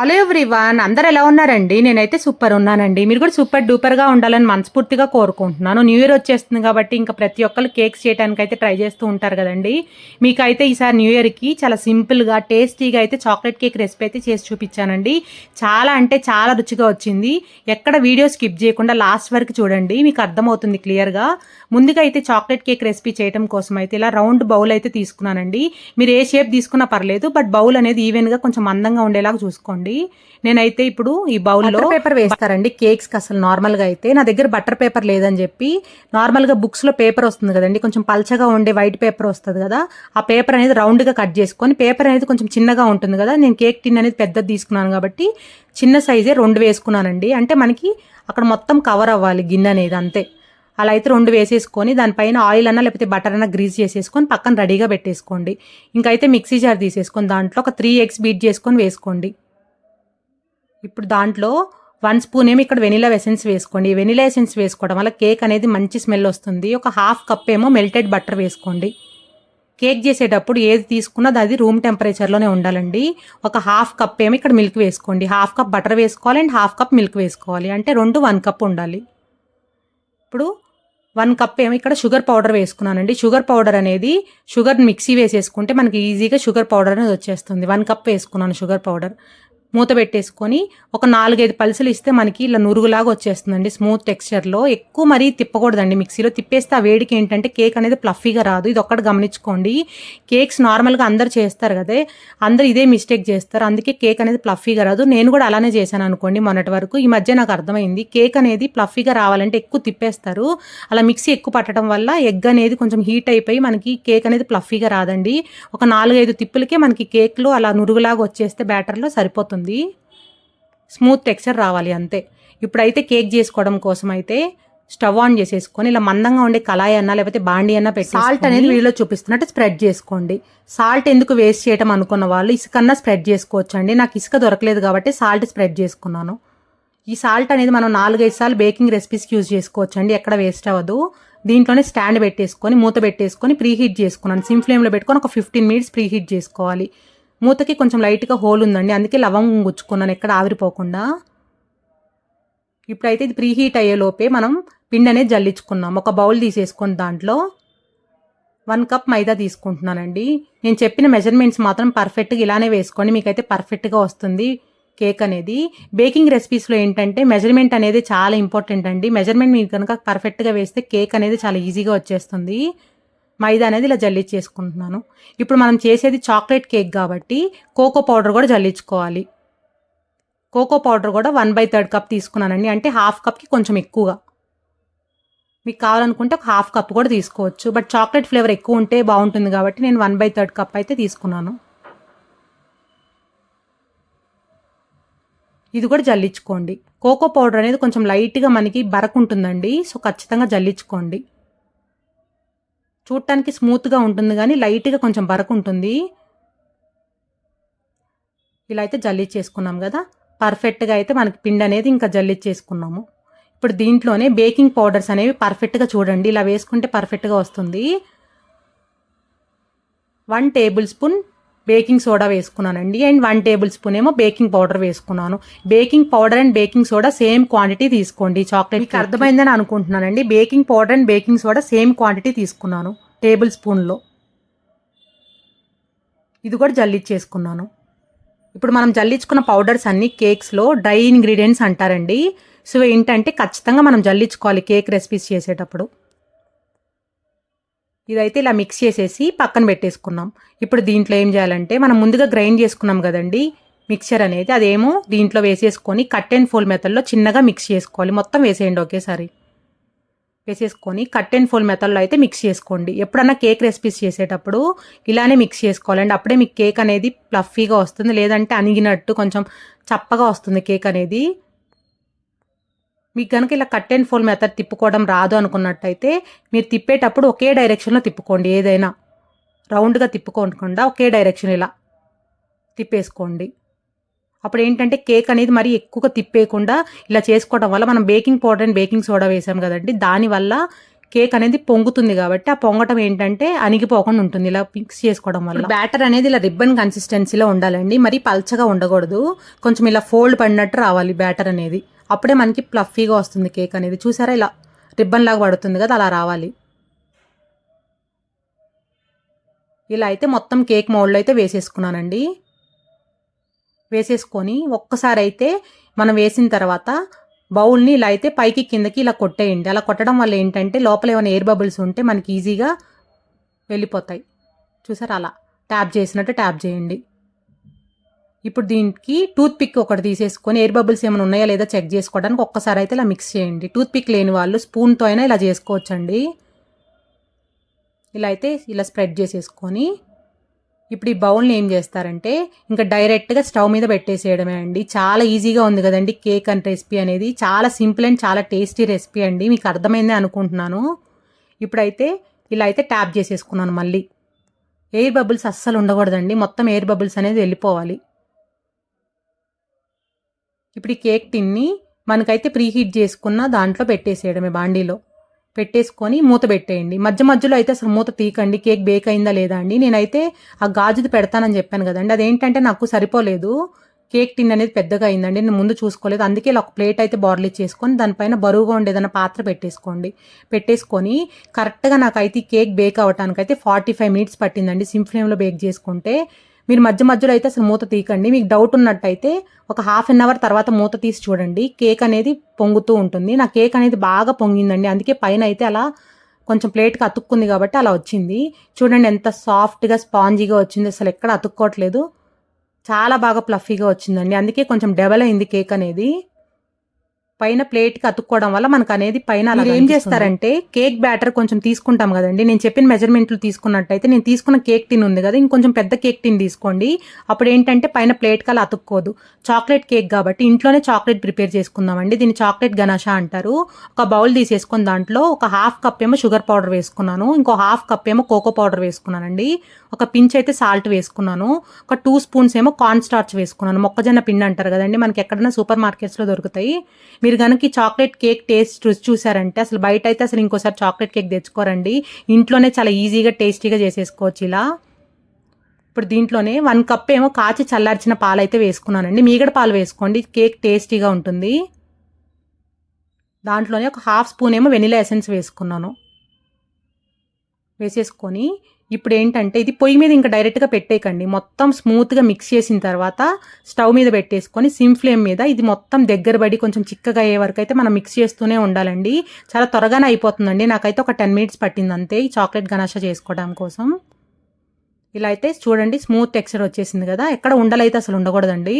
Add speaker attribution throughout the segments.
Speaker 1: Hello everyone అందరు ఎలా ఉన్నారండి? నేనైతే సూపర్ ఉన్నానండి. మీరు కూడా సూపర్ డూపర్గా ఉండాలని మనస్ఫూర్తిగా కోరుకుంటున్నాను. న్యూ ఇయర్ వచ్చేస్తుంది కాబట్టి ఇంకా ప్రతి ఒక్కరు కేక్స్ చేయడానికి అయితే ట్రై చేస్తూ ఉంటారు కదండి. మీకైతే ఈసారి న్యూ ఇయర్కి చాలా సింపుల్గా టేస్టీగా అయితే చాక్లెట్ కేక్ రెసిపీ అయితే చేసి చూపించానండి. చాలా అంటే చాలా రుచిగా వచ్చింది. ఎక్కడ వీడియో స్కిప్ చేయకుండా లాస్ట్ వరకు చూడండి. మీకు అర్థమవుతుంది క్లియర్గా ముందుగా అయితే చాక్లెట్ కేక్ రెసిపీ చేయడం కోసం అయితే ఇలా రౌండ్ బౌల్ అయితే తీసుకున్నానండి. మీరు ఏ షేప్ తీసుకున్నా పర్లేదు బట్ బౌల్ అనేది ఈవెన్గా కొంచెం మందంగా ఉండేలాగా చూసుకోండి. నేనైతే ఇప్పుడు ఈ బౌల్లో పేపర్ వేస్తారండి. కేక్స్కి అసలు నార్మల్గా అయితే. నా దగ్గర బటర్ పేపర్ లేదని చెప్పి నార్మల్గా బుక్స్లో పేపర్ వస్తుంది కదండి. కొంచెం పల్చగా ఉండే వైట్ పేపర్ వస్తుంది కదా. ఆ పేపర్ అనేది రౌండ్గా కట్ చేసుకొని పేపర్ అనేది కొంచెం చిన్నగా ఉంటుంది కదా. నేను కేక్ టిన్ అనేది పెద్దది తీసుకున్నాను కాబట్టి చిన్న సైజే రెండు వేసుకున్నానండి. అంటే మనకి అక్కడ మొత్తం కవర్ అవ్వాలి గిన్నె అనేది అంతే. అలా అయితే రెండు వేసేసుకొని దానిపైన ఆయిల్ అన్నా లేకపోతే బటర్ అన్నా గ్రీజ్ చేసేసుకొని పక్కన రెడీగా పెట్టేసుకోండి. ఇంకైతే మిక్సీ జార్ తీసేసుకొని దాంట్లో ఒక త్రీ ఎగ్స్ బీట్ చేసుకొని వేసుకోండి. ఇప్పుడు దాంట్లో వన్ స్పూన్ ఏమో ఇక్కడ వెనిలా ఎసెన్స్ వేసుకోండి. వెనిలా ఎసెన్స్ వేసుకోవడం వల్ల కేక్ అనేది మంచి స్మెల్ వస్తుంది. ఒక హాఫ్ కప్ ఏమో మెల్టెడ్ బటర్ వేసుకోండి. కేక్ చేసేటప్పుడు ఏది తీసుకున్నా అది రూమ్ టెంపరేచర్లోనే ఉండాలండి. ఒక హాఫ్ కప్ ఏమో ఇక్కడ మిల్క్ వేసుకోండి. హాఫ్ కప్ బటర్ వేసుకోవాలి అండ్ హాఫ్ కప్ మిల్క్ వేసుకోవాలి. అంటే రెండు వన్ కప్ ఉండాలి. ఇప్పుడు వన్ కప్ ఏమో ఇక్కడ షుగర్ పౌడర్ వేసుకున్నానండి. షుగర్ పౌడర్ అనేది షుగర్ మిక్సీ వేసేసుకుంటే మనకి ఈజీగా షుగర్ పౌడర్ అనేది వచ్చేస్తుంది. వన్ కప్ వేసుకున్నాను షుగర్ పౌడర్ మూత పెట్టేసుకొని ఒక నాలుగైదు పలుసులు ఇస్తే మనకి ఇలా నురుగులాగా వచ్చేస్తుందండి. స్మూత్ టెక్స్చర్లో ఎక్కువ మరీ తిప్పకూడదండి మిక్సీలో. తిప్పేస్తే ఆ వేడికి ఏంటంటే కేక్ అనేది ప్లఫీగా రాదు. ఇది ఒక్కటి గమనించుకోండి. కేక్స్ నార్మల్గా అందరు చేస్తారు కదే. అందరు ఇదే మిస్టేక్ చేస్తారు. అందుకే కేక్ అనేది ప్లఫీగా రాదు. నేను కూడా అలానే చేశాను అనుకోండి మొన్నటి వరకు. ఈ మధ్య నాకు అర్థమైంది. కేక్ అనేది ప్లఫీగా రావాలంటే ఎక్కువ తిప్పేస్తారు. అలా మిక్సీ ఎక్కువ పట్టడం వల్ల ఎగ్ అనేది కొంచెం హీట్ అయిపోయి మనకి కేక్ అనేది ప్లఫీగా రాదండి. ఒక నాలుగైదు తిప్పులకే మనకి కేక్లో అలా నురుగులాగా వచ్చేస్తే బ్యాటర్లో సరిపోతుంది. స్మూత్ టెక్స్చర్ రావాలి అంతే. ఇప్పుడైతే కేక్ చేసుకోవడం కోసం అయితే స్టవ్ ఆన్ చేసేసుకొని ఇలా మందంగా ఉండే కళాయి అన్నా లేకపోతే బాండి అన్నా పెట్టి సాల్ట్ అనేది వీడియోలో చూపిస్తున్నట్టు స్ప్రెడ్ చేసుకోండి. సాల్ట్ ఎందుకు వేస్ట్ చేయడం అనుకున్న వాళ్ళు ఇసుకన్నా స్ప్రెడ్ చేసుకోవచ్చు అండి నాకు ఇసుక దొరకలేదు కాబట్టి సాల్ట్ స్ప్రెడ్ చేసుకున్నాను. ఈ సాల్ట్ అనేది మనం నాలుగైదు సార్లు బేకింగ్ రెసిపీస్కి యూజ్ చేసుకోవచ్చు అండి ఎక్కడ వేస్ట్ అవ్వదు. దీంట్లోనే స్టాండ్ పెట్టేసుకొని మూత పెట్టేసుకొని ప్రీ హీట్ చేసుకున్నాను సిమ్ ఫ్లేమ్లో పెట్టుకొని ఒక ఫిఫ్టీన్ మినిట్స్ ప్రీ హీట్ చేసుకోవాలి. మూతకి కొంచెం లైట్గా హోల్ ఉందండి. అందుకే లవంగం గుచ్చుకున్నాను ఎక్కడ ఆవిరిపోకుండా. ఇప్పుడైతే ఇది ప్రీ హీట్ మనం పిండి అనేది జల్లించుకున్నాం. ఒక బౌల్ తీసేసుకొని దాంట్లో వన్ కప్ మైదా తీసుకుంటున్నానండి. నేను చెప్పిన మెజర్మెంట్స్ మాత్రం పర్ఫెక్ట్గా ఇలానే వేసుకోండి మీకైతే పర్ఫెక్ట్గా వస్తుంది కేక్ అనేది. బేకింగ్ రెసిపీస్లో ఏంటంటే మెజర్మెంట్ అనేది చాలా ఇంపార్టెంట్ అండి. మెజర్మెంట్ మీరు కనుక పర్ఫెక్ట్గా వేస్తే కేక్ అనేది చాలా ఈజీగా వచ్చేస్తుంది. మైదా అనేది ఇలా జల్లించేసుకుంటున్నాను ఇప్పుడు మనం చేసేది చాక్లెట్ కేక్ కాబట్టి కోకో పౌడర్ కూడా జల్లించుకోవాలి. కోకో పౌడర్ కూడా వన్ బై థర్డ్ కప్ తీసుకున్నానండి. అంటే హాఫ్ కప్కి కొంచెం ఎక్కువగా. మీకు కావాలనుకుంటే ఒక హాఫ్ కప్ కూడా తీసుకోవచ్చు. బట్ చాక్లెట్ ఫ్లేవర్ ఎక్కువ ఉంటే బాగుంటుంది కాబట్టి నేను వన్ బై థర్డ్ కప్ అయితే తీసుకున్నాను. ఇది కూడా జల్లించుకోండి. కోకో పౌడర్ అనేది కొంచెం లైట్గా మనకి బరకుంటుందండి. సో ఖచ్చితంగా జల్లించుకోండి. చూడటానికి స్మూత్గా ఉంటుంది కానీ లైట్గా కొంచెం బరకు ఉంటుంది. ఇలా అయితే జల్లిచ్చేసుకున్నాం కదా. పర్ఫెక్ట్గా అయితే మనకి పిండి అనేది ఇంకా జల్లిచ్చేసుకున్నాము ఇప్పుడు దీంట్లోనే బేకింగ్ పౌడర్స్ అనేవి పర్ఫెక్ట్గా చూడండి. ఇలా వేసుకుంటే పర్ఫెక్ట్గా వస్తుంది. One tablespoon baking soda వేసుకున్నానండి. అండ్ వన్ టేబుల్ స్పూన్ ఏమో బేకింగ్ పౌడర్ వేసుకున్నాను. Baking powder and baking soda same quantity తీసుకోండి. చాక్లెట్ మీకు అర్థమైందని అనుకుంటున్నానండి. Baking powder and baking soda same quantity తీసుకున్నాను. టేబుల్ స్పూన్లో. ఇది కూడా జల్లిచ్చేసుకున్నాను. ఇప్పుడు మనం జల్లించుకున్న పౌడర్స్ అన్ని కేక్స్లో డ్రై ఇంగ్రీడియంట్స్ అంటారండి. సో ఏంటంటే ఖచ్చితంగా మనం జల్లించుకోవాలి కేక్ రెసిపీస్ చేసేటప్పుడు. ఇదైతే ఇలా మిక్స్ చేసేసి పక్కన పెట్టేసుకున్నాం. ఇప్పుడు దీంట్లో ఏం చేయాలంటే మనం ముందుగా గ్రైండ్ చేసుకున్నాం కదండి మిక్చర్ అనేది. అదేమో దీంట్లో వేసేసుకొని కట్ అండ్ ఫోల్ మెథడ్లో చిన్నగా మిక్స్ చేసుకోవాలి. మొత్తం వేసేయండి ఒకేసారి. వేసేసుకొని కట్ అండ్ ఫోల్ మెథడ్లో అయితే మిక్స్ చేసుకోండి. ఎప్పుడన్నా కేక్ రెసిపీస్ చేసేటప్పుడు ఇలానే మిక్స్ చేసుకోవాలండి అప్పుడే మీకు కేక్ అనేది ప్లఫీగా వస్తుంది. లేదంటే అణిగినట్టు కొంచెం చప్పగా వస్తుంది కేక్ అనేది. మీకు కనుక ఇలా కట్ అండ్ ఫోల్ మెథడ్ తిప్పుకోవడం రాదు అనుకున్నట్టయితే మీరు తిప్పేటప్పుడు ఒకే డైరెక్షన్లో తిప్పుకోండి ఏదైనా రౌండ్గా తిప్పుకోకుండా ఒకే డైరెక్షన్ ఇలా తిప్పేసుకోండి. అప్పుడు ఏంటంటే కేక్ అనేది మరీ ఎక్కువగా తిప్పేయకుండా ఇలా చేసుకోవడం వల్ల మనం baking powder and baking soda వేసాం కదండి దానివల్ల కేక్ అనేది పొంగుతుంది కాబట్టి ఆ పొంగటం ఏంటంటే అణిగిపోకుండా ఉంటుంది ఇలా మిక్స్ చేసుకోవడం వల్ల. బ్యాటర్ అనేది ఇలా రిబ్బన్ కన్సిస్టెన్సీలో ఉండాలండి మరి పల్చగా ఉండకూడదు కొంచెం ఇలా ఫోల్డ్ పడినట్టు రావాలి బ్యాటర్ అనేది. అప్పుడే మనకి ప్లఫీగా వస్తుంది కేక్ అనేది. చూసారా ఇలా రిబ్బన్ లాగా పడుతుంది కదా అలా రావాలి. ఇలా అయితే మొత్తం కేక్ మౌల్డ్ అయితే వేసేసుకున్నానండి. వేసేసుకొని ఒక్కసారి అయితే మనం వేసిన తర్వాత బౌల్ని ఇలా అయితే పైకి కిందకి ఇలా కొట్టేయండి. అలా కొట్టడం వల్ల ఏంటంటే లోపల ఏమైనా ఎయిర్ బబుల్స్ ఉంటే మనకి ఈజీగా వెళ్ళిపోతాయి. చూసారా అలా ట్యాప్ చేసినట్టు ట్యాప్ చేయండి. ఇప్పుడు దీనికి టూత్ పిక్ ఒకటి తీసేసుకొని ఎయిర్ బబుల్స్ ఏమైనా ఉన్నాయా లేదా చెక్ చేసుకోవడానికి ఒక్కసారి అయితే ఇలా మిక్స్ చేయండి. టూత్ పిక్ లేని వాళ్ళు స్పూన్తో అయినా ఇలా చేసుకోవచ్చండి. ఇలా అయితే ఇలా స్ప్రెడ్ చేసేసుకొని ఇప్పుడు ఈ బౌల్ని ఏం చేస్తారంటే ఇంకా డైరెక్ట్గా స్టవ్ మీద పెట్టేసేయడమే అండి. చాలా ఈజీగా ఉంది కదండి కేక్ అండ్ రెసిపీ అనేది. చాలా సింపుల్ అండ్ చాలా టేస్టీ రెసిపీ అండి. మీకు అర్థమైందే అనుకుంటున్నాను. ఇప్పుడైతే ఇలా అయితే ట్యాప్ చేసేసుకున్నాను మళ్ళీ. ఎయిర్ బబుల్స్ అస్సలు ఉండకూడదండి. మొత్తం ఎయిర్ బబుల్స్ అనేది వెళ్ళిపోవాలి. ఇప్పుడు ఈ కేక్ టిన్ని మనకైతే ప్రీహీట్ చేసుకున్న దాంట్లో పెట్టేసేయడమే బాండీలో. పెట్టేసుకొని మూత పెట్టేయండి. మధ్య మధ్యలో అయితే అసలు మూత తీకండి కేక్ బేక్ అయిందా లేదా అండి? నేనైతే ఆ గాజుది పెడతానని చెప్పాను కదండి. అదేంటంటే నాకు సరిపోలేదు. కేక్ టిన్ అనేది పెద్దగా అయిందండి. నేను ముందు చూసుకోలేదు. అందుకే ఇలా ఒక ప్లేట్ అయితే బార్లీ చేసుకొని దానిపైన బరువుగా ఉండేదన్న పాత్ర పెట్టేసుకోండి. పెట్టేసుకొని కరెక్ట్గా నాకైతే కేక్ బేక్ అవ్వటానికి అయితే ఫార్టీ ఫైవ్ మినిట్స్ పట్టిందండి. సిమ్ ఫ్లేమ్లో బేక్ చేసుకుంటే మీరు మధ్య మధ్యలో అయితే అసలు మూత తీయకండి. మీకు డౌట్ ఉన్నట్టయితే ఒక హాఫ్ అన్ అవర్ తర్వాత మూత తీసి చూడండి. కేక్ అనేది పొంగుతూ ఉంటుంది. నా కేక్ అనేది బాగా పొంగిందండి. అందుకే పైన అయితే అలా కొంచెం ప్లేట్కి అతుక్కుంది కాబట్టి అలా వచ్చింది. చూడండి ఎంత సాఫ్ట్గా స్పాంజీగా వచ్చింది. అసలు ఎక్కడ అతుక్కోవట్లేదు. చాలా బాగా ప్లఫీగా వచ్చిందండి. అందుకే కొంచెం డెవల్ అయింది కేక్ అనేది. పైన ప్లేట్కి అతుక్కోవడం వల్ల మనకు అనేది పైన అలా ఏం చేస్తారంటే కేక్ బ్యాటర్ కొంచెం తీసుకుంటాం కదండి. నేను చెప్పిన మెజర్మెంట్లు తీసుకున్నట్టయితే నేను తీసుకున్న కేక్ టిన్ ఉంది కదా ఇంకొంచెం పెద్ద కేక్ టిన్ తీసుకోండి. అప్పుడు ఏంటంటే పైన ప్లేట్ కల్లా అతుక్కోదు. చాక్లెట్ కేక్ కాబట్టి ఇంట్లోనే చాక్లెట్ ప్రిపేర్ చేసుకుందామండి. దీన్ని చాక్లెట్ గనాషా అంటారు. ఒక బౌల్ తీసేసుకుని దాంట్లో ఒక హాఫ్ కప్ ఏమో షుగర్ పౌడర్ వేసుకున్నాను. ఇంకో హాఫ్ కప్ ఏమో కోకో పౌడర్ వేసుకున్నానండి. ఒక పించ్ అయితే సాల్ట్ వేసుకున్నాను. ఒక టూ స్పూన్స్ ఏమో కార్న్ స్టార్చ్ వేసుకున్నాను. మొక్కజొన్న పిండి అంటారు కదండి మనకి ఎక్కడైనా సూపర్ మార్కెట్స్లో దొరుకుతాయి. మీరు కనుక ఈ చాక్లెట్ కేక్ టేస్ట్ రుచి చూసారంటే అసలు బయట అయితే అసలు ఇంకోసారి చాక్లెట్ కేక్ తెచ్చుకోరండి. ఇంట్లోనే చాలా ఈజీగా టేస్టీగా చేసేసుకోవచ్చు ఇలా. ఇప్పుడు దీంట్లోనే వన్ కప్ ఏమో కాచి చల్లార్చిన పాలు అయితే వేసుకున్నానండి. మీగడ పాలు వేసుకోండి కేక్ టేస్టీగా ఉంటుంది. దాంట్లోనే ఒక హాఫ్ స్పూన్ ఏమో వెనిలా ఎసెన్స్ వేసుకున్నాను. వేసేసుకొని ఇప్పుడు ఏంటంటే ఇది పొయ్యి మీద ఇంకా డైరెక్ట్గా పెట్టేయకండి. మొత్తం స్మూత్గా మిక్స్ చేసిన తర్వాత స్టవ్ మీద పెట్టేసుకొని సిమ్ ఫ్లేమ్ మీద ఇది మొత్తం దగ్గర పడి కొంచెం చిక్కగా అయ్యే వరకు అయితే మనం మిక్స్ చేస్తూనే ఉండాలండి. చాలా త్వరగానే అయిపోతుందండి. నాకైతే ఒక టెన్ మినిట్స్ పట్టింది అంతే ఈ చాక్లెట్ గనాష చేసుకోవడం కోసం. ఇలా అయితే చూడండి స్మూత్ టెక్స్చర్ వచ్చేసింది కదా. ఎక్కడ ఉండలైతే అసలు ఉండకూడదండి.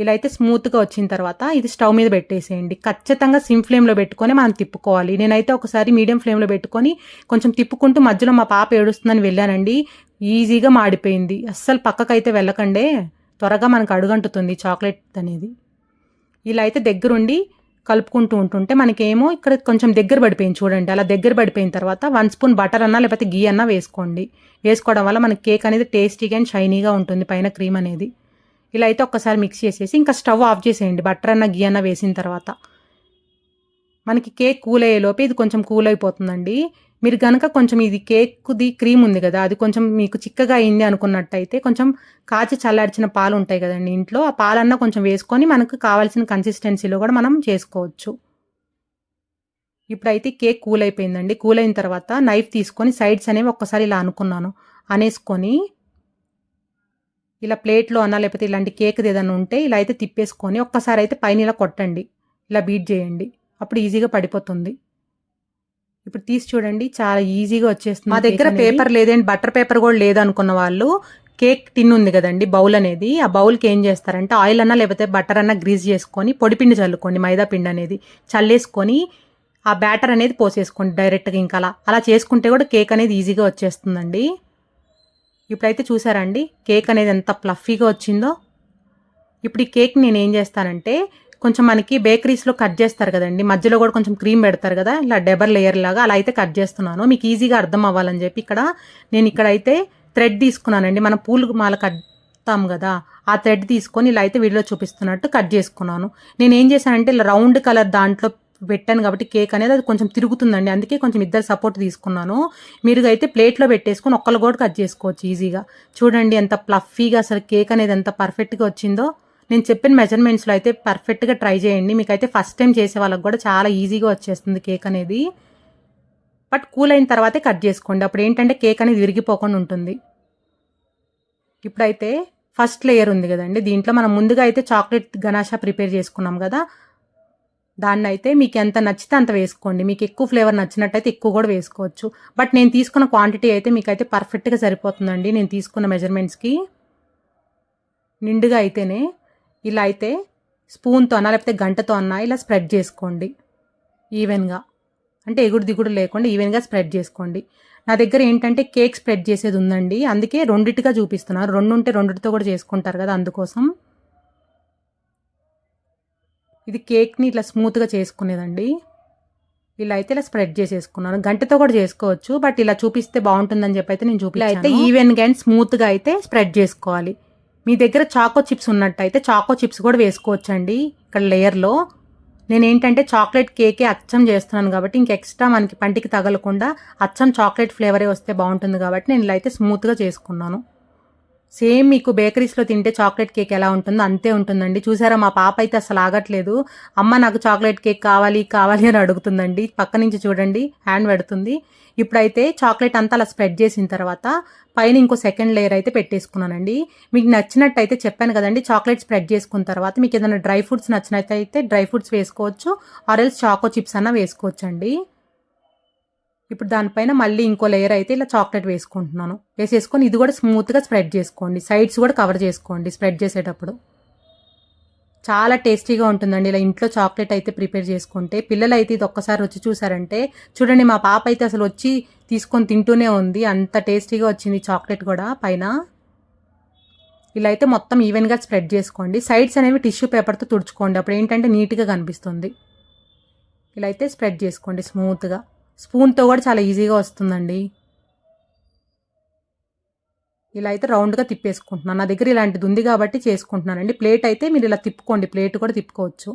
Speaker 1: ఇలా అయితే స్మూత్గా వచ్చిన తర్వాత ఇది స్టవ్ మీద పెట్టేసేయండి. ఖచ్చితంగా సిమ్ ఫ్లేమ్లో పెట్టుకొని మనం తిప్పుకోవాలి. నేనైతే ఒకసారి మీడియం ఫ్లేమ్లో పెట్టుకొని కొంచెం తిప్పుకుంటూ మధ్యలో మా పాప ఏడుస్తుందని వెళ్ళానండి. ఈజీగా మాడిపోయింది. అస్సలు పక్కకైతే వెళ్ళకండే. త్వరగా మనకు అడుగంటుతుంది చాక్లెట్ అనేది. ఇలా అయితే దగ్గరుండి కలుపుకుంటూ ఉంటుంటే మనకేమో ఇక్కడ కొంచెం దగ్గర పడిపోయింది చూడండి. అలా దగ్గర పడిపోయిన తర్వాత వన్ స్పూన్ బటర్ అన్నా లేకపోతే గీ అన్నా వేసుకోండి. వేసుకోవడం వల్ల మనకి కేక్ అనేది టేస్టీగా అండ్ షైనీగా ఉంటుంది పైన క్రీమ్ అనేది. ఇలా అయితే ఒక్కసారి మిక్స్ చేసేసి ఇంకా స్టవ్ ఆఫ్ చేసేయండి. బటర్ అన్న గీ అన్న వేసిన తర్వాత. మనకి కేక్ కూల్ అయ్యేలోపు ఇది కొంచెం కూల్ అయిపోతుందండి. మీరు కనుక కొంచెం ఇది కేక్ది క్రీమ్ ఉంది కదా అది కొంచెం మీకు చిక్కగా అయింది అనుకున్నట్టయితే కొంచెం కాచి చల్లార్చిన పాలు ఉంటాయి కదండి ఇంట్లో. ఆ పాలన్నా కొంచెం వేసుకొని మనకు కావాల్సిన కన్సిస్టెన్సీలో కూడా మనం చేసుకోవచ్చు. ఇప్పుడైతే కేక్ కూల్ అయిపోయిందండి. కూల్ అయిన తర్వాత నైఫ్ తీసుకొని సైడ్స్ అనేవి ఒక్కసారి ఇలా అనుకున్నాను. అనేసుకొని ఇలా ప్లేట్లో అన్నా లేకపోతే ఇలాంటి కేక్ ఏదైనా ఉంటే ఇలా అయితే తిప్పేసుకొని ఒక్కసారి అయితే పైన ఇలా కొట్టండి. ఇలా బీట్ చేయండి. అప్పుడు ఈజీగా పడిపోతుంది. ఇప్పుడు తీసి చూడండి. చాలా ఈజీగా వచ్చేస్తుంది మా దగ్గర పేపర్ లేదండి. బటర్ పేపర్ కూడా లేదనుకున్న వాళ్ళు కేక్ టిన్ ఉంది కదండి బౌల్ అనేది. ఆ బౌల్కి ఏం చేస్తారంటే ఆయిల్ అన్నా లేకపోతే బటర్ అన్నా గ్రీజ్ చేసుకొని పొడిపిండి చల్లుకోండి మైదా పిండి అనేది. చల్లేసుకొని ఆ బ్యాటర్ అనేది పోసేసుకోండి డైరెక్ట్గా ఇంకా అలా అలా చేసుకుంటే కూడా కేక్ అనేది ఈజీగా వచ్చేస్తుందండి. ఇప్పుడైతే చూసారండి కేక్ అనేది ఎంత ప్లఫీగా వచ్చిందో. ఇప్పుడు ఈ కేక్ నేను ఏం చేస్తానంటే కొంచెం మనకి బేకరీస్లో కట్ చేస్తారు కదండి మధ్యలో కూడా కొంచెం క్రీమ్ పెడతారు కదా ఇలా డెబర్ లేయర్ లాగా అలా అయితే కట్ చేస్తున్నాను. మీకు ఈజీగా అర్థం అవ్వాలని చెప్పి ఇక్కడ నేను ఇక్కడైతే థ్రెడ్ తీసుకున్నానండి. మనం పూలు మాల కడతాం కదా ఆ థ్రెడ్ తీసుకొని ఇలా అయితే వీడియో చూపిస్తున్నట్టు కట్ చేసుకున్నాను. నేను ఏం చేశానంటే ఇలా రౌండ్ కలర్ దాంట్లో పెట్టాను కాబట్టి కేక్ అనేది అది కొంచెం తిరుగుతుందండి. అందుకే కొంచెం ఇద్దరు సపోర్ట్ తీసుకున్నాను. మీరు అయితే ప్లేట్లో పెట్టేసుకొని ఒక్కళ్ళు కూడా కట్ చేసుకోవచ్చు ఈజీగా. చూడండి ఎంత ప్లఫీగా అసలు కేక్ అనేది ఎంత పర్ఫెక్ట్గా వచ్చిందో. నేను చెప్పిన మెజర్మెంట్స్లో అయితే పర్ఫెక్ట్గా ట్రై చేయండి. మీకైతే ఫస్ట్ టైం చేసే వాళ్ళకి కూడా చాలా ఈజీగా వచ్చేస్తుంది కేక్ అనేది. బట్ కూల్ అయిన తర్వాతే కట్ చేసుకోండి. అప్పుడు ఏంటంటే కేక్ అనేది విరిగిపోకుండా ఉంటుంది. ఇప్పుడైతే ఫస్ట్ లేయర్ ఉంది కదండి. దీంట్లో మనం ముందుగా అయితే చాక్లెట్ గనాషా ప్రిపేర్ చేసుకున్నాం కదా. దాన్ని అయితే మీకు ఎంత నచ్చితే అంత వేసుకోండి. మీకు ఎక్కువ ఫ్లేవర్ నచ్చినట్టయితే ఎక్కువ కూడా వేసుకోవచ్చు. బట్ నేను తీసుకున్న క్వాంటిటీ అయితే మీకు అయితే పర్ఫెక్ట్గా సరిపోతుందండి. నేను తీసుకున్న మెజర్మెంట్స్కి నిండుగా అయితేనే ఇలా అయితే స్పూన్తో అన్నా లేకపోతే గంటతో అన్నా ఇలా స్ప్రెడ్ చేసుకోండి. ఈవెన్గా. అంటే ఎగుడు దిగుడు లేకుండా ఈవెన్గా స్ప్రెడ్ చేసుకోండి. నా దగ్గర ఏంటంటే కేక్ స్ప్రెడ్ చేసేది ఉందండి. అందుకే రెండిటిగా చూపిస్తున్నారు రెండు ఉంటే రెండిటితో కూడా చేసుకుంటారు కదా అందుకోసం. ఇది కేక్ని ఇట్లా స్మూత్గా చేసుకునేదండి. ఇలా అయితే ఇలా స్ప్రెడ్ చేసేసుకున్నాను. గంటతో కూడా చేసుకోవచ్చు బట్ ఇలా చూపిస్తే బాగుంటుందని చెప్పి అయితే నేను చూపి అయితే ఈవెన్గా అండ్ స్మూత్గా అయితే స్ప్రెడ్ చేసుకోవాలి. మీ దగ్గర చాకో చిప్స్ ఉన్నట్టయితే చాకో చిప్స్ కూడా వేసుకోవచ్చండి ఇక్కడ లేయర్లో. నేను ఏంటంటే చాక్లెట్ కేకే అచ్చం చేస్తున్నాను కాబట్టి ఇంక ఎక్స్ట్రా మనకి పంటికి తగలకుండా అచ్చం చాక్లెట్ ఫ్లేవరే వస్తే బాగుంటుంది కాబట్టి నేను ఇలా అయితే స్మూత్గా చేసుకున్నాను. సేమ్ మీకు బేకరీస్లో తింటే చాక్లెట్ కేక్ ఎలా ఉంటుందో అంతే ఉంటుందండి. చూసారా మా పాప అయితే అసలు ఆగట్లేదు. అమ్మ నాకు చాక్లెట్ కేక్ కావాలి కావాలి అని అడుగుతుందండి. పక్క నుంచి చూడండి హ్యాండ్ పెడుతుంది. ఇప్పుడైతే చాక్లెట్ అంతా అలా స్ప్రెడ్ చేసిన తర్వాత పైన ఇంకో సెకండ్ లేయర్ అయితే పెట్టేసుకున్నానండి. మీకు నచ్చినట్టయితే చెప్పాను కదండి చాక్లెట్ స్ప్రెడ్ చేసుకున్న తర్వాత మీకు ఏదైనా డ్రై ఫ్రూట్స్ నచ్చినట్టయితే డ్రై ఫ్రూట్స్ వేసుకోవచ్చు ఆర్ఎల్స్ చాకో చిప్స్ అన్న వేసుకోవచ్చు అండి ఇప్పుడు దానిపైన మళ్ళీ ఇంకో లేయర్ అయితే ఇలా చాక్లెట్ వేసుకుంటున్నాను. వేసేసుకొని ఇది కూడా స్మూత్గా స్ప్రెడ్ చేసుకోండి. సైడ్స్ కూడా కవర్ చేసుకోండి స్ప్రెడ్ చేసేటప్పుడు. చాలా టేస్టీగా ఉంటుందండి. ఇలా ఇంట్లో చాక్లెట్ అయితే ప్రిపేర్ చేసుకుంటే. పిల్లలు అయితే ఇది ఒక్కసారి వచ్చి చూసారంటే చూడండి మా పాప అయితే అసలు వచ్చి తీసుకొని తింటూనే ఉంది. అంత టేస్టీగా వచ్చింది చాక్లెట్ కూడా పైన. ఇలా అయితే మొత్తం ఈవెన్గా స్ప్రెడ్ చేసుకోండి. సైడ్స్ అనేవి టిష్యూ పేపర్తో తుడుచుకోండి. అప్పుడు ఏంటంటే నీట్గా కనిపిస్తుంది. ఇలా అయితే స్ప్రెడ్ చేసుకోండి స్మూత్గా స్పూన్తో కూడా చాలా ఈజీగా వస్తుందండి. ఇలా అయితే రౌండ్గా తిప్పేసుకుంటున్నాను. నా దగ్గర ఇలాంటిది ఉంది కాబట్టి చేసుకుంటున్నానండి. ప్లేట్ అయితే మీరు ఇలా తిప్పుకోండి. ప్లేట్ కూడా తిప్పుకోవచ్చు.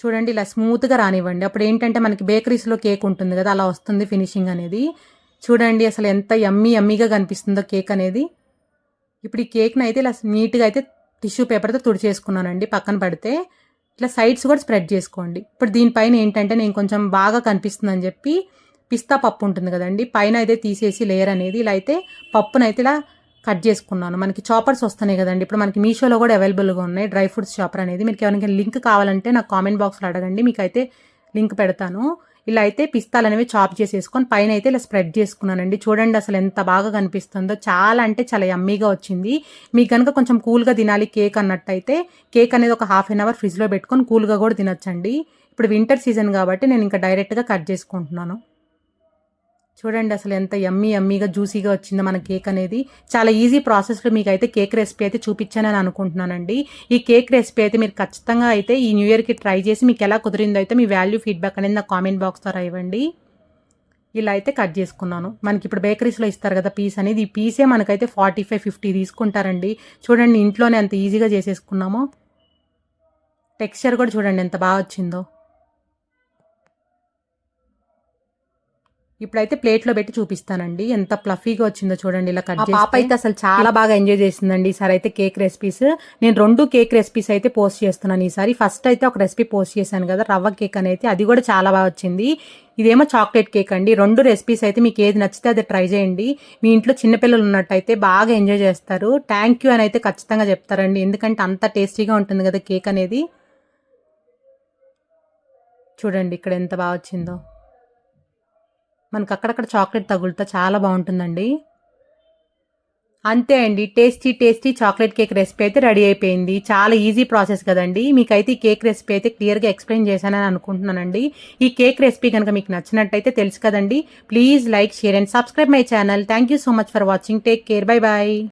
Speaker 1: చూడండి ఇలా స్మూత్గా రానివ్వండి. అప్పుడు ఏంటంటే మనకి బేకరీస్లో కేక్ ఉంటుంది కదా అలా వస్తుంది ఫినిషింగ్ అనేది. చూడండి అసలు ఎంత యమ్మీ యమ్మీగా కనిపిస్తుందో కేక్ అనేది. ఇప్పుడు ఈ కేక్ని అయితే ఇలా నీట్గా అయితే టిష్యూ పేపర్తో తుడిచేసుకున్నానండి. పక్కన పడితే ఇట్లా సైడ్స్ కూడా స్ప్రెడ్ చేసుకోండి. ఇప్పుడు దీనిపైన ఏంటంటే నేను కొంచెం బాగా కనిపిస్తుందని చెప్పి పిస్తా పప్పు ఉంటుంది కదండి. పైన అయితే తీసేసి లేయర్ అనేది ఇలా అయితే పప్పునైతే ఇలా కట్ చేసుకున్నాను. మనకి చాపర్స్ వస్తున్నాయి కదండి. ఇప్పుడు మనకి మీషోలో కూడా అవైలబుల్గా ఉన్నాయి. డ్రై ఫ్రూట్స్ చాపర్ అనేది. మీకు ఎవరికైనా లింక్ కావాలంటే నాకు కామెంట్ బాక్స్లో అడగండి. మీకు అయితే లింక్ పెడతాను. ఇలా అయితే పిస్తాలు అనేవి చాప్ చేసేసుకొని పైన అయితే ఇలా స్ప్రెడ్ చేసుకున్నానండి. చూడండి అసలు ఎంత బాగా కనిపిస్తుందో. చాలా అంటే చాలా యమ్మీగా వచ్చింది. మీకు కనుక కొంచెం కూల్గా తినాలి కేక్ అన్నట్టయితే కేక్ అనేది ఒక హాఫ్ అన్ అవర్ ఫ్రిడ్జ్లో పెట్టుకొని కూల్గా కూడా తినొచ్చండి. ఇప్పుడు వింటర్ సీజన్ కాబట్టి నేను ఇంకా డైరెక్ట్గా కట్ చేసుకుంటున్నాను. చూడండి అసలు ఎంత ఎమ్మీ ఎమ్మీగా జ్యూసీగా వచ్చిందో మన కేక్ అనేది. చాలా ఈజీ ప్రాసెస్లో మీకు అయితే కేక్ రెసిపీ అయితే చూపించానని అనుకుంటున్నానండి. ఈ కేక్ రెసిపీ అయితే మీరు ఖచ్చితంగా అయితే ఈ న్యూ ఇయర్కి ట్రై చేసి మీకు ఎలా కుదిరిందో అయితే మీ వాల్యూ ఫీడ్బ్యాక్ అనేది నా కామెంట్ బాక్స్ ద్వారా ఇవ్వండి. ఇలా అయితే కట్ చేసుకున్నాను. మనకి ఇప్పుడు బేకరీస్లో ఇస్తారు కదా పీస్ అనేది. ఈ పీసే మనకైతే ఫార్టీ ఫైవ్ ఫిఫ్టీ తీసుకుంటారండి. చూడండి ఇంట్లోనే ఎంత ఈజీగా చేసేసుకున్నామో. టెక్స్చర్ కూడా చూడండి ఎంత బాగా వచ్చిందో. ఇప్పుడైతే ప్లేట్లో పెట్టి చూపిస్తానండి. ఎంత ప్లఫీగా వచ్చిందో చూడండి. ఇలా కట్ పాప అయితే అసలు చాలా బాగా ఎంజాయ్ చేసిందండి. ఈసారి అయితే కేక్ రెసిపీస్. నేను రెండు కేక్ రెసిపీస్ అయితే పోస్ట్ చేస్తున్నాను ఈసారి. ఫస్ట్ అయితే ఒక రెసిపీ పోస్ట్ చేశాను కదా రవ్వ కేక్ అనేది. అది కూడా చాలా బాగా వచ్చింది. ఇదేమో చాక్లెట్ కేక్ అండి. రెండు రెసిపీస్ అయితే మీకు ఏది నచ్చితే అది ట్రై చేయండి. మీ ఇంట్లో చిన్నపిల్లలు ఉన్నట్టయితే బాగా ఎంజాయ్ చేస్తారు. థ్యాంక్ యూ అని అయితే ఖచ్చితంగా చెప్తారండి. ఎందుకంటే అంత టేస్టీగా ఉంటుంది కదా కేక్ అనేది. చూడండి ఇక్కడ ఎంత బాగా వచ్చిందో. మనకు అక్కడక్కడ చాక్లెట్ తగులుతా చాలా బాగుంటుందండి. అంతే అండి tasty tasty chocolate cake recipe అయితే రెడీ అయిపోయింది. చాలా ఈజీ ప్రాసెస్ కదండి. మీకైతే ఈ కేక్ రెసిపీ అయితే క్లియర్గా ఎక్స్ప్లెయిన్ చేశానని అనుకుంటున్నానండి. ఈ కేక్ రెసిపీ కనుక మీకు నచ్చినట్టయితే తెలుసు కదండి. Please like share and subscribe my channel. Thank you so much for watching. Take care. Bye bye.